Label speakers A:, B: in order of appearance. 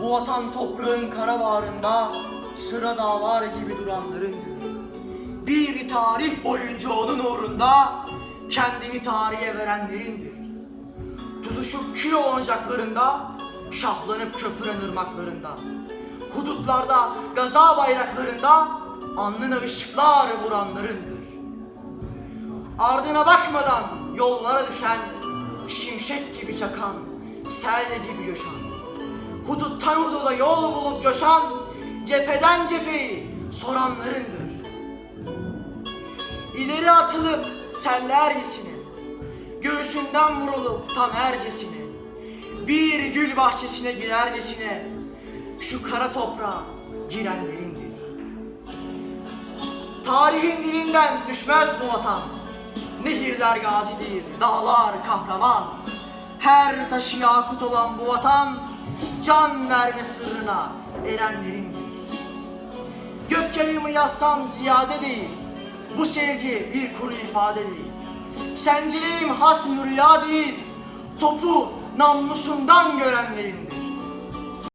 A: Bu vatan toprağın kara bağrında sıra dağlar gibi duranlarındır. Bir tarih boyunca onun uğrunda kendini tarihe verenlerindir. Tutuşup kül olacaklarında, şahlanıp köpüren ırmaklarında, hudutlarda, gaza bayraklarında alnına ışıklar vuranlarındır. Ardına bakmadan yollara düşen, şimşek gibi çakan, sel gibi coşan, huduttan hududa yol bulup coşan, cepheden cepheyi soranlarındır. İleri atılıp sellercesine, göğsünden vurulup tam ercesine, bir gül bahçesine girercesine, şu kara toprağa girenlerindir. Tarihin dilinden düşmez bu vatan. Nehirler gazidir, dağlar kahraman. Her taşı yakut olan bu vatan, can verme sırrına erenlerindir. Gök yayımı yazsam ziyade değil, bu sevgi bir kuru ifade değil. Senciliğim has rüya değil, topu namlusundan görenlerindir.